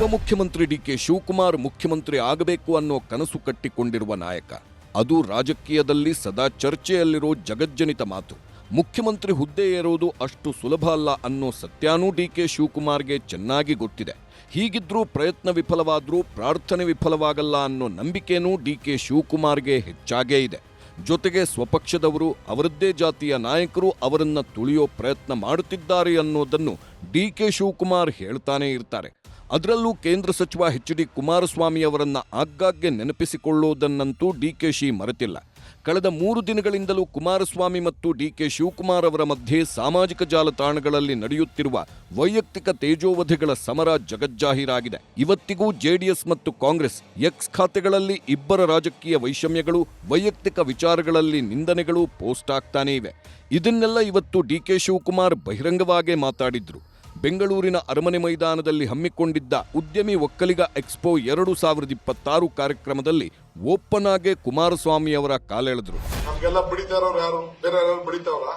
ಉಪಮುಖ್ಯಮಂತ್ರಿ ಡಿಕೆ ಶಿವಕುಮಾರ್ ಮುಖ್ಯಮಂತ್ರಿ ಆಗಬೇಕು ಅನ್ನೋ ಕನಸು ಕಟ್ಟಿಕೊಂಡಿರುವ ನಾಯಕ. ಅದು ರಾಜಕೀಯದಲ್ಲಿ ಸದಾ ಚರ್ಚೆಯಲ್ಲಿರೋ ಜಗಜ್ಜನಿತ ಮಾತು. ಮುಖ್ಯಮಂತ್ರಿ ಹುದ್ದೆ ಏರೋದು ಅಷ್ಟು ಸುಲಭ ಅಲ್ಲ ಅನ್ನೋ ಸತ್ಯಾನೂ ಡಿ ಕೆ ಶಿವಕುಮಾರ್ಗೆ ಚೆನ್ನಾಗಿ ಗೊತ್ತಿದೆ. ಹೀಗಿದ್ರೂ ಪ್ರಯತ್ನ ವಿಫಲವಾದರೂ ಪ್ರಾರ್ಥನೆ ವಿಫಲವಾಗಲ್ಲ ಅನ್ನೋ ನಂಬಿಕೆನೂ ಡಿಕೆ ಶಿವಕುಮಾರ್ಗೆ ಹೆಚ್ಚಾಗೇ ಇದೆ. ಜೊತೆಗೆ ಸ್ವಪಕ್ಷದವರು, ಅವರದ್ದೇ ಜಾತಿಯ ನಾಯಕರು ಅವರನ್ನು ತುಳಿಯೋ ಪ್ರಯತ್ನ ಮಾಡುತ್ತಿದ್ದಾರೆ ಅನ್ನೋದನ್ನು ಡಿ ಕೆ ಶಿವಕುಮಾರ್ ಹೇಳ್ತಾನೆ ಇರ್ತಾರೆ. ಅದರಲ್ಲೂ ಕೇಂದ್ರ ಸಚಿವ ಎಚ್ ಡಿ ಕುಮಾರಸ್ವಾಮಿ ಅವರನ್ನ ಆಗಾಗ್ಗೆ ನೆನಪಿಸಿಕೊಳ್ಳುವುದನ್ನಂತೂ ಡಿಕೆಶಿ ಮರೆತಿಲ್ಲ. ಕಳೆದ ಮೂರು ದಿನಗಳಿಂದಲೂ ಕುಮಾರಸ್ವಾಮಿ ಮತ್ತು ಡಿಕೆ ಶಿವಕುಮಾರ್ ಅವರ ಮಧ್ಯೆ ಸಾಮಾಜಿಕ ಜಾಲತಾಣಗಳಲ್ಲಿ ನಡೆಯುತ್ತಿರುವ ವೈಯಕ್ತಿಕ ತೇಜೋವಧೆಗಳ ಸಮರ ಜಗಜ್ಜಾಹೀರಾಗಿದೆ. ಇವತ್ತಿಗೂ ಜೆಡಿಎಸ್ ಮತ್ತು ಕಾಂಗ್ರೆಸ್ ಎಕ್ಸ್ ಖಾತೆಗಳಲ್ಲಿ ಇಬ್ಬರ ರಾಜಕೀಯ ವೈಷಮ್ಯಗಳು, ವೈಯಕ್ತಿಕ ವಿಚಾರಗಳಲ್ಲಿ ನಿಂದನೆಗಳು ಪೋಸ್ಟ್ ಆಗ್ತಾನೇ ಇವೆ. ಇದನ್ನೆಲ್ಲ ಇವತ್ತು ಡಿಕೆ ಶಿವಕುಮಾರ್ ಬಹಿರಂಗವಾಗೇ ಮಾತಾಡಿದ್ರು. ಬೆಂಗಳೂರಿನ ಅರಮನೆ ಮೈದಾನದಲ್ಲಿ ಹಮ್ಮಿಕೊಂಡಿದ್ದ ಉದ್ಯಮಿ ಒಕ್ಕಲಿಗ ಎಕ್ಸ್ಪೋ ಎರಡು ಸಾವಿರದ ಇಪ್ಪತ್ತಾರು ಕಾರ್ಯಕ್ರಮದಲ್ಲಿ ಓಪನ್ ಆಗೇ ಕುಮಾರಸ್ವಾಮಿ ಅವರ ಕಾಲೆಳೆದ್ರು ನಮ್ಗೆಲ್ಲ ಬಡಿತಾರವ್ರು ಯಾರು? ಬೇರೆ ಯಾರು ಬಡಿತಾವ್ರ?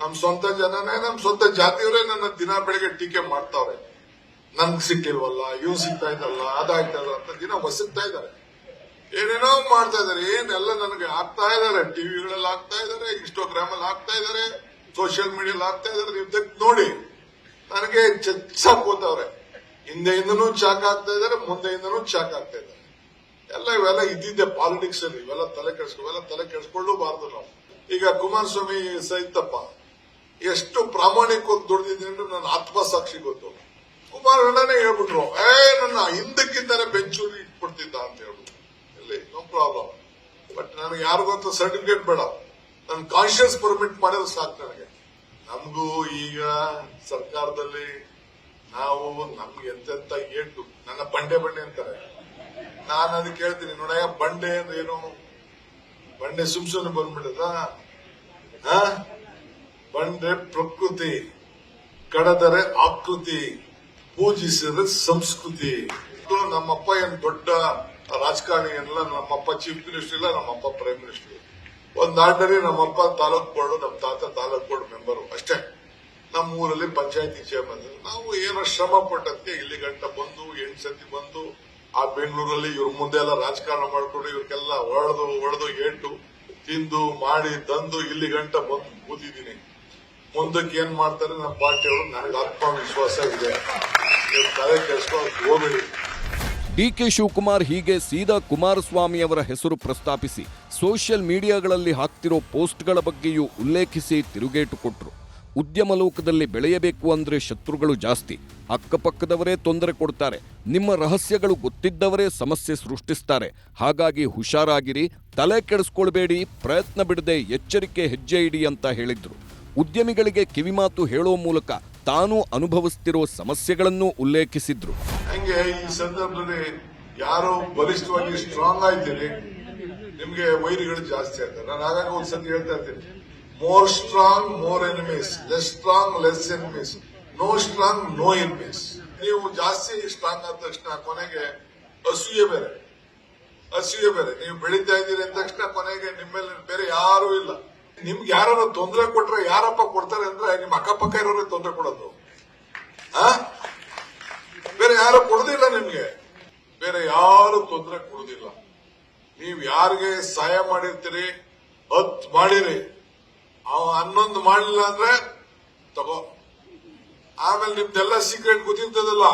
ನಮ್ ಸ್ವಂತ ಜನನೇ, ನಮ್ ಸ್ವಂತ ಜಾತಿಯವರೇ ನನ್ನ ದಿನ ಬೆಳಿಗ್ಗೆ ಟೀಕೆ ಮಾಡ್ತಾವ್ರೆ. ನನ್ಗೆ ಸಿಕ್ಕಿಲ್ವಲ್ಲ ಇವ್ ಸಿಗ್ತಾ ಇದ್ದಲ್ಲ ಅದಾಯ್ತಲ್ಲ ಅಂತ ದಿನ ಒಸಗ್ತಾ ಇದಾರೆ ಏನೇನೋ ಮಾಡ್ತಾ ಇದಾರೆ ಏನೆಲ್ಲ ನನಗೆ ಆಗ್ತಾ ಇದಾರೆ ಟಿವಿಗಳಲ್ಲಿ ಆಗ್ತಾ ಇದಾರೆ ಇನ್ಸ್ಟಾಗ್ರಾಮ್ ಅಲ್ಲಿ ಆಗ್ತಾ ಇದಾರೆ ಸೋಷಿಯಲ್ ಮೀಡಿಯಲ್ಲಿ ಆಗ್ತಾ ಇದಾರೆ ನೀವು ನೋಡಿ. ನನಗೆ ಚಚ್ಚಾಕೋತವ್ರೆ ಹಿಂದೆಯಿಂದನೂ ಚಾಕ್ ಆಗ್ತಾ ಇದಾರೆ ಮುಂದೆಯಿಂದನೂ ಚಾಕ್ ಆಗ್ತಾ ಇದ್ದಾರೆ. ಎಲ್ಲ ಇವೆಲ್ಲ ಇದ್ದಿದ್ದೆ ಪಾಲಿಟಿಕ್ಸ್ ಅಲ್ಲಿ, ಇವೆಲ್ಲ ತಲೆ ಕೆಡಿಸ್ಕೊ, ಇವೆಲ್ಲ ತಲೆ ಕೆಡಿಸ್ಕೊಳ್ಳಬಾರ್ದು ನಾವು. ಈಗ ಕುಮಾರಸ್ವಾಮಿ ಸಹಿತಪ್ಪ, ಎಷ್ಟು ಪ್ರಾಮಾಣಿಕವಾಗಿ ದುಡಿದಿದ್ದೀನಿ ಅಂದ್ರೆ ನನ್ನ ಆತ್ಮಸಾಕ್ಷಿ ಗೊತ್ತು. ಕುಮಾರಣ್ಣನೇ ಹೇಳ್ಬಿಟ್ರು, ಏ, ನನ್ನ ಹಿಂದಕ್ಕಿಂತಾನೆ ಬೆಂಚೂರಿ ಇಟ್ಬಿಡ್ತಿದ್ದ ಅಂತ ಹೇಳ್ಬಿಟ್ಟು ಇಲ್ಲಿ ನೋ ಪ್ರಾಬ್ಲಮ್ ಬಟ್ ನನಗೆ ಯಾರಿಗಂತ ಸರ್ಟಿಫಿಕೇಟ್ ಬೇಡ. ನನ್ ಕಾನ್ಶಿಯಸ್ ಪರ್ಮಿಟ್ ಮಾಡಿದ್ರೆ ಸಾಕು ನನಗೆ. ನಮಗೂ ಈಗ ಸರ್ಕಾರದಲ್ಲಿ ನಾವು ನಮ್ಗೆ ಎಂತೆಂತ ಏಟು, ನನ್ನ ಬಂಡೆ ಬಂಡೆ ಅಂತಾರೆ. ನಾನು ಅದಕ್ಕೆ ಹೇಳ್ತೀನಿ ನೋಡಯ್ಯ, ಬಂಡೆ ಅಂದ್ರೆ ಏನು? ಬಂಡೆ ಸುಮ್ ಸುಮ್ಮನೆ ಬಂದ್ಬಿಟ್ಟದ ಬಂಡೆ ಪ್ರಕೃತಿ, ಕಡದರೆ ಆಕೃತಿ, ಪೂಜಿಸಿದ್ರೆ ಸಂಸ್ಕೃತಿ. ನಮ್ಮಪ್ಪ ಏನ್ ದೊಡ್ಡ ರಾಜಕಾರಣಿ ಎಲ್ಲ ನಮ್ಮಪ್ಪ ಚೀಫ್ ಮಿನಿಸ್ಟರ್ ಇಲ್ಲ ನಮ್ಮಪ್ಪ ಪ್ರೈಮ್ ಮಿನಿಸ್ಟರ್ ಒಂದ್ ನಮ್ಮಪ್ಪ ತಾಲೂಕ್ ಬೋರ್ಡ್ ನಮ್ಮ ತಾತ ತಾಲೂಕ್ ಬೋರ್ಡ್ ಮೆಂಬರು ಅಷ್ಟೇ. ನಮ್ಮ ಊರಲ್ಲಿ ಪಂಚಾಯತಿ ಚೇರ್ಮನ್ ನಾವು ಏನೋ ಶ್ರಮ ಪಟ್ಟದಕ್ಕೆ ಇಲ್ಲಿ ಗಂಟ ಬಂದು, ಎಂಟು ಸತಿ ಬಂದು, ಆ ಬೆಂಗಳೂರಲ್ಲಿ ಇವ್ರ ಮುಂದೆ ಎಲ್ಲ ರಾಜಕಾರಣ ಮಾಡಿಕೊಂಡು ಇವ್ರಿಗೆಲ್ಲ ಹೊಡೆದು ಹೊಡೆದು ಏಟು ತಿಂದು, ಮಾಡಿ ತಂದು ಇಲ್ಲಿ ಗಂಟ ಬಂದು ಕೂತಿದ್ದೀನಿ. ಮುಂದಕ್ಕೆ ಏನ್ ಮಾಡ್ತಾರೆ ನಮ್ಮ ಪಾರ್ಟಿಯವರು ನನಗೆ ಆತ್ಮವಿಶ್ವಾಸ ಇದೆ. ತಲೆ ಕೆಡಿಸ್ಕೊಂಡು ಡಿ ಡಿಕೆ ಶಿವಕುಮಾರ್ ಹೀಗೆ ಸೀದಾ ಕುಮಾರಸ್ವಾಮಿ ಅವರ ಹೆಸರು ಪ್ರಸ್ತಾಪಿಸಿ ಸೋಷಿಯಲ್ ಮೀಡಿಯಾಗಳಲ್ಲಿ ಹಾಕ್ತಿರೋ ಪೋಸ್ಟ್ಗಳ ಬಗ್ಗೆಯೂ ಉಲ್ಲೇಖಿಸಿ ತಿರುಗೇಟು ಕೊಟ್ಟರು ಉದ್ಯಮ ಲೋಕದಲ್ಲಿ ಬೆಳೆಯಬೇಕು ಅಂದರೆ ಶತ್ರುಗಳು ಜಾಸ್ತಿ. ಅಕ್ಕಪಕ್ಕದವರೇ ತೊಂದರೆ ಕೊಡ್ತಾರೆ. ನಿಮ್ಮ ರಹಸ್ಯಗಳು ಗೊತ್ತಿದ್ದವರೇ ಸಮಸ್ಯೆ ಸೃಷ್ಟಿಸ್ತಾರೆ. ಹಾಗಾಗಿ ಹುಷಾರಾಗಿರಿ, ತಲೆ ಕೆಡಿಸ್ಕೊಳ್ಬೇಡಿ, ಪ್ರಯತ್ನ ಬಿಡದೆ ಎಚ್ಚರಿಕೆ ಹೆಜ್ಜೆ ಇಡಿ ಅಂತ ಹೇಳಿದ್ರು. ಉದ್ಯಮಿಗಳಿಗೆ ಕಿವಿಮಾತು ಹೇಳೋ ಮೂಲಕ ತಾನೂ ಅನುಭವಿಸ್ತಿರೋ ಸಮಸ್ಯೆಗಳನ್ನು ಉಲ್ಲೇಖಿಸಿದ್ರು. ಯಾರೋ ಬಲಿಷ್ಠವಾಗಿ ಸ್ಟ್ರಾಂಗ್ ಆಯ್ತೀರಿ ನಿಮ್ಗೆ ವೈರಿಗಳು ಜಾಸ್ತಿ ಆಗ್ತದೆ ನಾನು ಆಗಾಗ ಒಂದ್ಸತಿ ಹೇಳ್ತಾ ಇರ್ತೀನಿ. More strong more enemies less strong less enemies no strong no enemies ನೀವು ಜಾಸ್ತಿ ಸ್ಟ್ರಾಂಗ್ ಆದ ತಕ್ಷಣ ಕೊನೆಗೆ ಅಸೂಯೆ ಬೇರೆ. ಅಸೂಯೆ ಬೇರೆ. ನೀವು ಬೆಳೀತಾ ಇದ್ದೀರಿ ಅಂದ ತಕ್ಷಣ ಕೊನೆಗೆ ನಿಮ್ಮಲ್ಲಿ ಬೇರೆ ಯಾರು ಇಲ್ಲ. ನಿಮ್ಗೆ ಯಾರು ತೊಂದರೆ ಕೊಟ್ರೆ ಯಾರಪ್ಪ ಕೊಡ್ತಾರೆ ಅಂದ್ರೆ ನಿಮ್ಮ ಅಕ್ಕಪಕ್ಕ ಇರೋರಿಗೆ ತೊಂದರೆ ಕೊಡೋದು. ಬೇರೆ ಯಾರು ಕೊಡೋದಿಲ್ಲ ನಿಮ್ಗೆ. ಬೇರೆ ಯಾರು ತೊಂದರೆ ನೀವ್ ಯಾರಿಗೆ ಸಹಾಯ ಮಾಡಿರ್ತೀರಿ ಹತ್ ಮಾಡಿರಿ. ಅವ ಹನ್ನೊಂದು ಮಾಡಲಿಲ್ಲ ಅಂದ್ರೆ ತಗೋ. ಆಮೇಲೆ ನಿಮ್ದೆಲ್ಲ ಸೀಕ್ರೆಟ್ ಗೊತ್ತಿರ್ತದಲ್ಲ?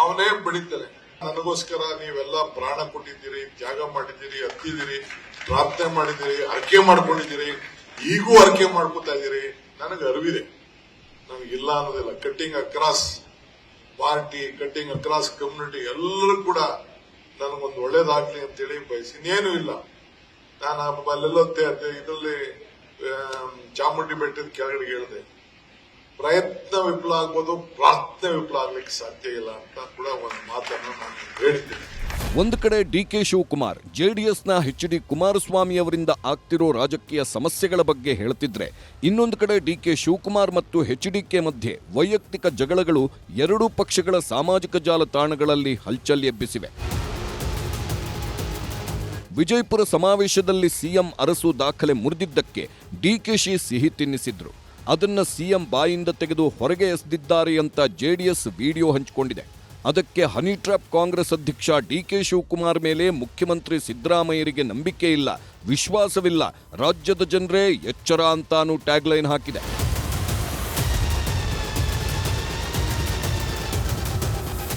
ಅವನೇ ಬಿಡಿತಾನೆ. ನನಗೋಸ್ಕರ ನೀವೆಲ್ಲ ಪ್ರಾಣ ಕೊಟ್ಟಿದ್ದೀರಿ, ತ್ಯಾಗ ಮಾಡಿದ್ದೀರಿ, ಹತ್ತಿದ್ದೀರಿ, ಪ್ರಾರ್ಥನೆ ಮಾಡಿದ್ದೀರಿ ಅರ್ಕೆ ಮಾಡ್ಕೊಂಡಿದ್ದೀರಿ. ಈಗೂ ಅರ್ಕೆ ಮಾಡ್ಕೊತಾ ಇದ್ದೀರಿ. ನನಗೆ ಅರಿವಿದೆ. ನನಗಿಲ್ಲ ಅನ್ನೋದಿಲ್ಲ. Cutting across party cutting across community ಎಲ್ಲರೂ ಕೂಡ ನನಗೊಂದು ಒಳ್ಳೇದಾಗ್ಲಿ ಅಂತೇಳಿ ಬಯಸಿ, ಇನ್ನೇನು ಇಲ್ಲ. ನಾನು ಅಲ್ಲೆಲ್ಲ ಇದರಲ್ಲಿ ಚಾಮುಂಡಿ ಬೆಟ್ಟದ ಕೆಳಗಡೆ ಹೇಳಿದೆ. ಪ್ರಯತ್ನ ವಿಫಲ ಆಗ್ಬೋದು, ಪ್ರಾರ್ಥನೆ ವಿಫಲ ಆಗ್ಲಿಕ್ಕೆ ಸಾಧ್ಯ ಇಲ್ಲ ಅಂತ ಕೂಡ ಒಂದು ಮಾತನ್ನು ನಾನು ಹೇಳಿದ್ದೇನೆ. ಒಂದು ಕಡೆ ಡಿ ಕೆ ಶಿವಕುಮಾರ್ ಜೆಡಿಎಸ್ನ ಎಚ್ ಡಿ ಕುಮಾರಸ್ವಾಮಿ ಅವರಿಂದ ಆಗ್ತಿರೋ ರಾಜಕೀಯ ಸಮಸ್ಯೆಗಳ ಬಗ್ಗೆ ಹೇಳ್ತಿದ್ರೆ, ಇನ್ನೊಂದು ಕಡೆ ಡಿ ಕೆ ಶಿವಕುಮಾರ್ ಮತ್ತು ಎಚ್ ಡಿಕೆ ಮಧ್ಯೆ ವೈಯಕ್ತಿಕ ಜಗಳಗಳು ಎರಡೂ ಪಕ್ಷಗಳ ಸಾಮಾಜಿಕ ಜಾಲತಾಣಗಳಲ್ಲಿ ಹಲ್ಚಲ್ ಎಬ್ಬಿಸಿವೆ. ವಿಜಯಪುರ ಸಮಾವೇಶದಲ್ಲಿ ಸಿಎಂ ಅರಸು ದಾಖಲೆ ಮುರಿದಿದ್ದಕ್ಕೆ ಡಿಕೆಶಿ ಸಿಹಿ ತಿನ್ನಿಸಿದ್ರು. ಅದನ್ನ ಸಿಎಂ ಬಾಯಿಂದ ತೆಗೆದು ಹೊರಗೆ ಎಸೆದಿದ್ದಾರೆ ಅಂತ ಜೆಡಿಎಸ್ ವಿಡಿಯೋ ಹಂಚಿಕೊಂಡಿದೆ. ಅದಕ್ಕೆ ಹನಿ ಟ್ರ್ಯಾಪ್ ಕಾಂಗ್ರೆಸ್ ಅಧ್ಯಕ್ಷ ಡಿ ಕೆ ಶಿವಕುಮಾರ್ ಮೇಲೆ ಮುಖ್ಯಮಂತ್ರಿ ಸಿದ್ದರಾಮಯ್ಯರಿಗೆ ನಂಬಿಕೆ ಇಲ್ಲ, ವಿಶ್ವಾಸವಿಲ್ಲ, ರಾಜ್ಯದ ಜನರೇ ಎಚ್ಚರ ಅಂತಾನೂ ಟ್ಯಾಗ್ಲೈನ್ ಹಾಕಿದೆ.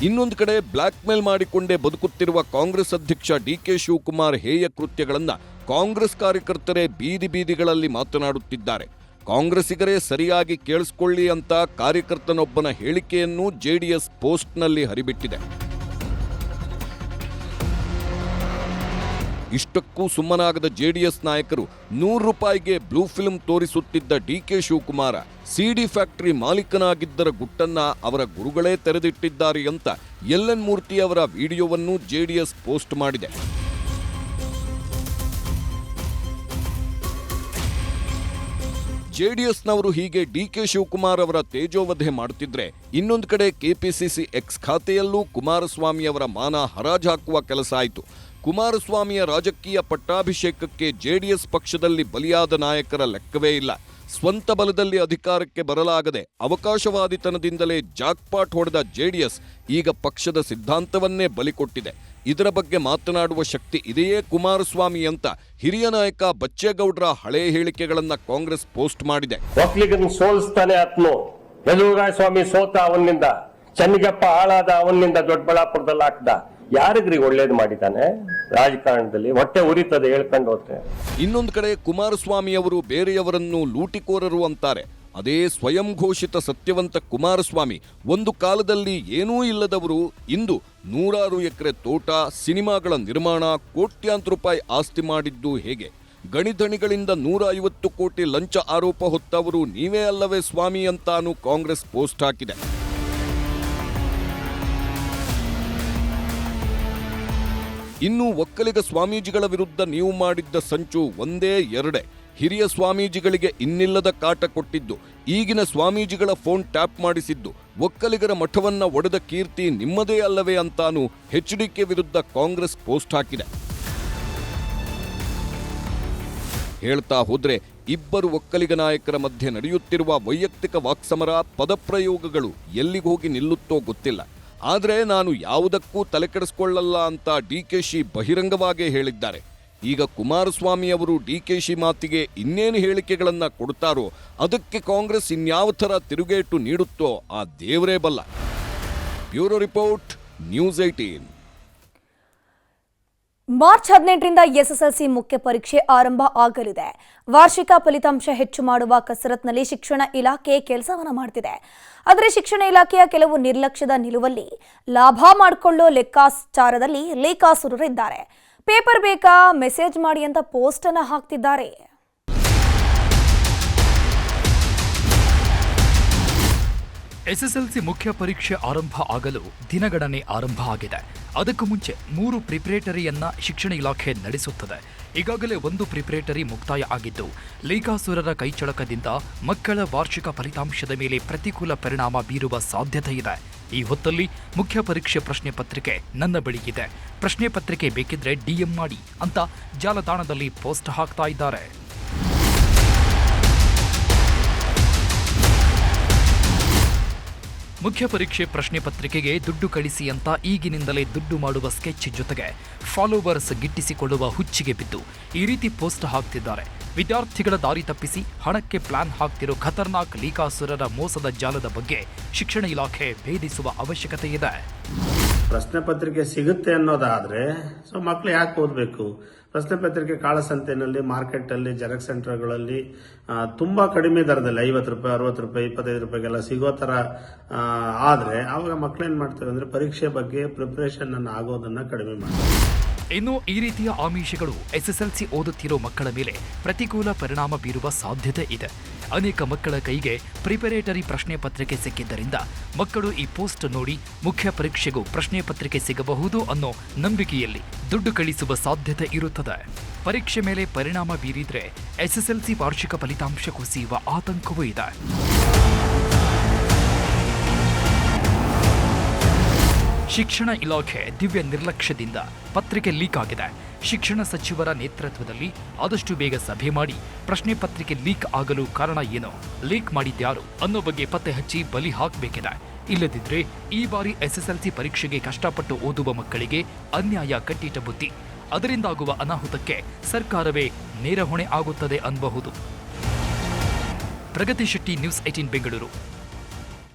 ಇನ್ನೊಂದು ಕಡೆ ಬ್ಲ್ಯಾಕ್ ಮೇಲ್ ಮಾಡಿಕೊಂಡೇ ಬದುಕುತ್ತಿರುವ ಕಾಂಗ್ರೆಸ್ ಅಧ್ಯಕ್ಷ ಡಿ ಕೆ ಶಿವಕುಮಾರ್ ಹೇಯ ಕೃತ್ಯಗಳನ್ನು ಕಾಂಗ್ರೆಸ್ ಕಾರ್ಯಕರ್ತರೇ ಬೀದಿ ಬೀದಿಗಳಲ್ಲಿ ಮಾತನಾಡುತ್ತಿದ್ದಾರೆ. ಕಾಂಗ್ರೆಸ್ಸಿಗರೇ ಸರಿಯಾಗಿ ಕೇಳಿಸ್ಕೊಳ್ಳಿ ಅಂತ ಕಾರ್ಯಕರ್ತನೊಬ್ಬನ ಹೇಳಿಕೆಯನ್ನು ಜೆಡಿಎಸ್ ಪೋಸ್ಟ್ನಲ್ಲಿ ಹರಿಬಿಟ್ಟಿದೆ. ಇಷ್ಟಕ್ಕೂ ಸುಮ್ಮನಾಗದ ಜೆಡಿಎಸ್ ನಾಯಕರು ನೂರು ರೂಪಾಯಿಗೆ blue film ತೋರಿಸುತ್ತಿದ್ದ D K Shivakumar, CD factory ಮಾಲೀಕನಾಗಿದ್ದರ ಗುಟ್ಟನ್ನ ಅವರ ಗುರುಗಳೇ ತೆರೆದಿಟ್ಟಿದ್ದಾರೆ ಅಂತ ಎಲ್ ಎನ್ ಮೂರ್ತಿ ಅವರ ವಿಡಿಯೋವನ್ನು ಜೆಡಿಎಸ್ ಪೋಸ್ಟ್ ಮಾಡಿದೆ. ಜೆಡಿಎಸ್ನವರು ಹೀಗೆ ಡಿ ಕೆ ಶಿವಕುಮಾರ್ ಅವರ ತೇಜೋವಧೆ ಮಾಡುತ್ತಿದ್ರೆ ಇನ್ನೊಂದು ಕಡೆ ಕೆಪಿಸಿಸಿ ಎಕ್ಸ್ ಖಾತೆಯಲ್ಲೂ ಕುಮಾರಸ್ವಾಮಿ ಅವರ ಮಾನ ಹರಾಜು ಹಾಕುವ ಕೆಲಸ ಆಯಿತು. ಕುಮಾರಸ್ವಾಮಿಯ ರಾಜಕೀಯ ಪಟ್ಟಾಭಿಷೇಕಕ್ಕೆ ಜೆಡಿಎಸ್ ಪಕ್ಷದಲ್ಲಿ ಬಲಿಯಾದ ನಾಯಕರ ಲೆಕ್ಕವೇ ಇಲ್ಲ. ಸ್ವಂತ ಬಲದಲ್ಲಿ ಅಧಿಕಾರಕ್ಕೆ ಬರಲಾಗದೆ ಅವಕಾಶವಾದಿತನದಿಂದಲೇ ಜಾಕ್ಪಾಟ್ ಹೊಡೆದ ಜೆಡಿಎಸ್ ಈಗ ಪಕ್ಷದ ಸಿದ್ಧಾಂತವನ್ನೇ ಬಲಿಕೊಟ್ಟಿದೆ ಇದರ ಬಗ್ಗೆ ಮಾತನಾಡುವ ಶಕ್ತಿ ಇದೆಯೇ ಕುಮಾರಸ್ವಾಮಿ ಅಂತ ಹಿರಿಯ ನಾಯಕ ಬಚ್ಚೇಗೌಡರ ಹಳೆ ಹೇಳಿಕೆಗಳನ್ನ ಕಾಂಗ್ರೆಸ್ ಪೋಸ್ಟ್ ಮಾಡಿದೆ. ಸೋಲಿಸ್ತಾನೆ ಸ್ವಾಮಿ ಸೋತ ಅವನಿಂದ? ಚನ್ನಿಗಪ್ಪ ಹಾಳಾದ ಅವನಿಂದ ದೊಡ್ಡಬಳ್ಳಾಪುರದಲ್ಲಿ ಹಾಕ್ದ ಯಾರಿಗ್ರಿ ಒಳ್ಳೇದು ಮಾಡಿದ್ದಾನೆ? ರಾಜಕಾರಣದಲ್ಲಿ ಹೊಟ್ಟೆ ಉರಿತದೆ ಹೇಳ್ಕೊಂಡು ಹೋದ್ರೆ. ಇನ್ನೊಂದು ಕಡೆ ಕುಮಾರಸ್ವಾಮಿ ಅವರು ಬೇರೆಯವರನ್ನು ಲೂಟಿಕೋರರು ಅಂತಾರೆ. ಅದೇ ಸ್ವಯಂ ಘೋಷಿತ ಸತ್ಯವಂತ ಕುಮಾರಸ್ವಾಮಿ ಒಂದು ಕಾಲದಲ್ಲಿ ಏನೂ ಇಲ್ಲದವರು ಇಂದು ನೂರಾರು ಎಕರೆ ತೋಟ, ಸಿನಿಮಾಗಳ ನಿರ್ಮಾಣ, ಕೋಟ್ಯಾಂತರ ರೂಪಾಯಿ ಆಸ್ತಿ ಮಾಡಿದ್ದು ಹೇಗೆ? ಗಣಿಧಣಿಗಳಿಂದ ನೂರ ಐವತ್ತು ಕೋಟಿ ಲಂಚ ಆರೋಪ ಹೊತ್ತವರು ನೀವೇ ಅಲ್ಲವೇ ಸ್ವಾಮಿ ಅಂತಾನು ಕಾಂಗ್ರೆಸ್ ಪೋಸ್ಟ್ ಹಾಕಿದೆ. ಇನ್ನು ಒಕ್ಕಲಿಗ ಸ್ವಾಮೀಜಿಗಳ ವಿರುದ್ಧ ನೀವು ಮಾಡಿದ್ದ ಸಂಚು ಒಂದೇ ಎರಡೇ. ಹಿರಿಯ ಸ್ವಾಮೀಜಿಗಳಿಗೆ ಇನ್ನಿಲ್ಲದ ಕಾಟ ಕೊಟ್ಟಿದ್ದು, ಈಗಿನ ಸ್ವಾಮೀಜಿಗಳ ಫೋನ್ ಟ್ಯಾಪ್ ಮಾಡಿಸಿದ್ದು, ಒಕ್ಕಲಿಗರ ಮಠವನ್ನ ಒಡೆದ ಕೀರ್ತಿ ನಿಮ್ಮದೇ ಅಲ್ಲವೇ ಅಂತಾನು ಎಚ್ಡಿಕೆ ವಿರುದ್ಧ ಕಾಂಗ್ರೆಸ್ ಪೋಸ್ಟ್ ಹಾಕಿದೆ. ಹೇಳ್ತಾ ಹೋದ್ರೆ ಇಬ್ಬರು ಒಕ್ಕಲಿಗ ನಾಯಕರ ಮಧ್ಯೆ ನಡೆಯುತ್ತಿರುವ ವೈಯಕ್ತಿಕ ವಾಕ್ಸಮರ ಪದಪ್ರಯೋಗಗಳು ಎಲ್ಲಿಗೋಗಿ ನಿಲ್ಲುತ್ತೋ ಗೊತ್ತಿಲ್ಲ. ಆದ್ರೆ ನಾನು ಯಾವುದಕ್ಕೂ ತಲೆಕೆಡಿಸ್ಕೊಳ್ಳಲ್ಲ ಅಂತ ಡಿ ಕೆ ಶಿ ಬಹಿರಂಗವಾಗೇ ಹೇಳಿದ್ದಾರೆ. ಈಗ ಕುಮಾರಸ್ವಾಮಿ ಅವರು ಶಿ ಮಾತಿಗೆ ಇನ್ನೇನು ಹೇಳಿಕೆಗಳನ್ನು ಕೊಡ್ತಾರೋ ಅದಕ್ಕೆ ಕಾಂಗ್ರೆಸ್ ಇನ್ಯಾವ ಥರ ತಿರುಗೇಟು ನೀಡುತ್ತೋ ಆ ದೇವರೇ ಬಲ್ಲ. Bureau report, news eighteen March ಹದಿನೆಂಟರಿಂದ ಎಸ್ಎಸ್ಎಲ್ಸಿ ಮುಖ್ಯ ಪರೀಕ್ಷೆ ಆರಂಭ ಆಗಲಿದೆ. ವಾರ್ಷಿಕ ಫಲಿತಾಂಶ ಹೆಚ್ಚು ಮಾಡುವ ಕಸರತ್ನಲ್ಲಿ ಶಿಕ್ಷಣ ಇಲಾಖೆ ಕೆಲಸವನ್ನು ಮಾಡ್ತಿದೆ. ಆದರೆ ಶಿಕ್ಷಣ ಇಲಾಖೆಯ ಕೆಲವು ನಿರ್ಲಕ್ಷ್ಯದ ನಿಲುವಲ್ಲಿ ಲಾಭ ಮಾಡಿಕೊಳ್ಳೋ ಲೆಕ್ಕಾಚಾರದಲ್ಲಿ ಲೇಖಾಸುರರಿದ್ದಾರೆ ಪೇಪರ್ ಬೇಕಾ, ಮೆಸೇಜ್ ಮಾಡಿ ಅಂತ ಪೋಸ್ಟ್ ಅನ್ನು ಹಾಕ್ತಿದ್ದಾರೆ. ಎಸ್ಎಸ್ಎಲ್ಸಿ ಮುಖ್ಯ ಪರೀಕ್ಷೆ ಆರಂಭ ಆಗಲು ದಿನಗಣನೆ ಆರಂಭ ಆಗಿದೆ. ಅದಕ್ಕೂ ಮುಂಚೆ ಮೂರು ಪ್ರಿಪರೇಟರಿಯನ್ನ ಶಿಕ್ಷಣ ಇಲಾಖೆ ನಡೆಸುತ್ತದೆ. ಈಗಾಗಲೇ ಒಂದು ಪ್ರಿಪರೇಟರಿ ಮುಕ್ತಾಯ ಆಗಿದ್ದು, ಲೀಕಾಸುರರ ಕೈಚಳಕದಿಂದ ಮಕ್ಕಳ ವಾರ್ಷಿಕ ಫಲಿತಾಂಶದ ಮೇಲೆ ಪ್ರತಿಕೂಲ ಪರಿಣಾಮ ಬೀರುವ ಸಾಧ್ಯತೆ ಇದೆ. ಈ ಹೊತ್ತಲ್ಲಿ ಮುಖ್ಯ ಪರೀಕ್ಷೆ ಪ್ರಶ್ನೆ ಪತ್ರಿಕೆ ನನ್ನ ಬಳಿ ಇದೆ. ಪ್ರಶ್ನೆ ಪತ್ರಿಕೆ ಬೇಕಿದ್ರೆ ಡಿಎಂ ಮಾಡಿ ಅಂತ ಜಾಲತಾಣದಲ್ಲಿ ಪೋಸ್ಟ್ ಹಾಕ್ತಾ ಇದ್ದಾರೆ. ಮುಖ್ಯ ಪರೀಕ್ಷೆ ಪ್ರಶ್ನೆ ಪತ್ರಿಕೆಗೆ ದುಡ್ಡು ಕಳಿಸಿ ಅಂತ ಈಗಿನಿಂದಲೇ ದುಡ್ಡು ಮಾಡುವ ಸ್ಕೆಚ್ ಜೊತೆಗೆ ಫಾಲೋವರ್ಸ್ ಗಿಟ್ಟಿಸಿಕೊಳ್ಳುವ ಹುಚ್ಚಿಗೆ ಬಿದ್ದು ಈ ರೀತಿ ಪೋಸ್ಟ್ ಹಾಕ್ತಿದ್ದಾರೆ. ವಿದ್ಯಾರ್ಥಿಗಳ ದಾರಿ ತಪ್ಪಿಸಿ ಹಣಕ್ಕೆ ಪ್ಲಾನ್ ಹಾಕ್ತಿರೋ ಖತರ್ನಾಕ್ ಲೀಕಾಸುರರ ಮೋಸದ ಜಾಲದ ಬಗ್ಗೆ ಶಿಕ್ಷಣ ಇಲಾಖೆ ಭೇದಿಸುವ ಅವಶ್ಯಕತೆ ಇದೆ ಪ್ರಶ್ನೆ ಪತ್ರಿಕೆ ಸಿಗುತ್ತೆ ಅನ್ನೋದಾದ್ರೆ ಸೊ ಮಕ್ಕಳು ಯಾಕೆ ಓದಬೇಕು? ಪ್ರಶ್ನೆ ಪತ್ರಿಕೆ ಕಾಳಸಂತೆನಲ್ಲಿ ಮಾರ್ಕೆಟ್ ಅಲ್ಲಿ ಜೆರಾಕ್ಸ್ ಸೆಂಟರ್ಗಳಲ್ಲಿ ತುಂಬ ಕಡಿಮೆ ದರದಲ್ಲಿ, ಐವತ್ತು ರೂಪಾಯಿ, ಅರವತ್ತು ರೂಪಾಯಿ, ಇಪ್ಪತ್ತೈದು ರೂಪಾಯಿಗೆಲ್ಲ ಸಿಗೋ ಥರ ಆದರೆ ಆವಾಗ ಮಕ್ಳು ಏನ್ ಮಾಡ್ತೇವೆ ಅಂದ್ರೆ ಪರೀಕ್ಷೆ ಬಗ್ಗೆ ಪ್ರಿಪರೇಷನ್ ಆಗೋದನ್ನ ಕಡಿಮೆ ಮಾಡ್ತಾರೆ ಇನ್ನು ಈ ರೀತಿಯ ಆಮಿಷಗಳು ಎಸ್ಎಸ್ಎಲ್ಸಿ ಓದುತ್ತಿರೋ ಮಕ್ಕಳ ಮೇಲೆ ಪ್ರತಿಕೂಲ ಪರಿಣಾಮ ಬೀರುವ ಸಾಧ್ಯತೆ ಇದೆ. ಅನೇಕ ಮಕ್ಕಳ ಕೈಗೆ ಪ್ರಿಪರೇಟರಿ ಪ್ರಶ್ನೆ ಪತ್ರಿಕೆ ಸಿಕ್ಕಿದ್ದರಿಂದ ಮಕ್ಕಳು ಈ ಪೋಸ್ಟ್ ನೋಡಿ ಮುಖ್ಯ ಪರೀಕ್ಷೆಗೂ ಪ್ರಶ್ನೆ ಪತ್ರಿಕೆ ಸಿಗಬಹುದು ಅನ್ನೋ ನಂಬಿಕೆಯಲ್ಲಿ ದುಡ್ಡು ಕಳಿಸುವ ಸಾಧ್ಯತೆ ಇರುತ್ತದೆ. ಪರೀಕ್ಷೆ ಮೇಲೆ ಪರಿಣಾಮ ಬೀರಿದ್ರೆ ಎಸ್ಎಸ್ಎಲ್ಸಿ ವಾರ್ಷಿಕ ಫಲಿತಾಂಶ ಕುಸಿಯುವ ಆತಂಕವೂ ಇದೆ. ಶಿಕ್ಷಣ ಇಲಾಖೆ ದಿವ್ಯ ನಿರ್ಲಕ್ಷ್ಯದಿಂದ ಪತ್ರಿಕೆ ಲೀಕ್ ಆಗಿದೆ. ಶಿಕ್ಷಣ ಸಚಿವರ ನೇತೃತ್ವದಲ್ಲಿ ಆದಷ್ಟು ಬೇಗ ಸಭೆ ಮಾಡಿ ಪ್ರಶ್ನೆ ಪತ್ರಿಕೆ ಲೀಕ್ ಆಗಲು ಕಾರಣ ಏನು? ಲೀಕ್ ಮಾಡಿದ್ಯಾರು ಅನ್ನೋ ಬಗ್ಗೆ ಪತ್ತೆ ಹಚ್ಚಿ ಬಲಿ ಹಾಕಬೇಕಿದೆ. ಇಲ್ಲದಿದ್ರೆ ಈ ಬಾರಿ ಎಸ್ಎಸ್ಎಲ್ಸಿ ಪರೀಕ್ಷೆಗೆ ಕಷ್ಟಪಟ್ಟು ಓದುವ ಮಕ್ಕಳಿಗೆ ಅನ್ಯಾಯ ಕಟ್ಟಿಟ್ಟ ಬುದ್ಧಿ. ಅದರಿಂದಾಗುವ ಅನಾಹುತಕ್ಕೆ ಸರ್ಕಾರವೇ ನೇರ ಹೊಣೆ ಆಗುತ್ತದೆ ಅನ್ನಬಹುದು. Pragati Shetty news eighteen Bengaluru.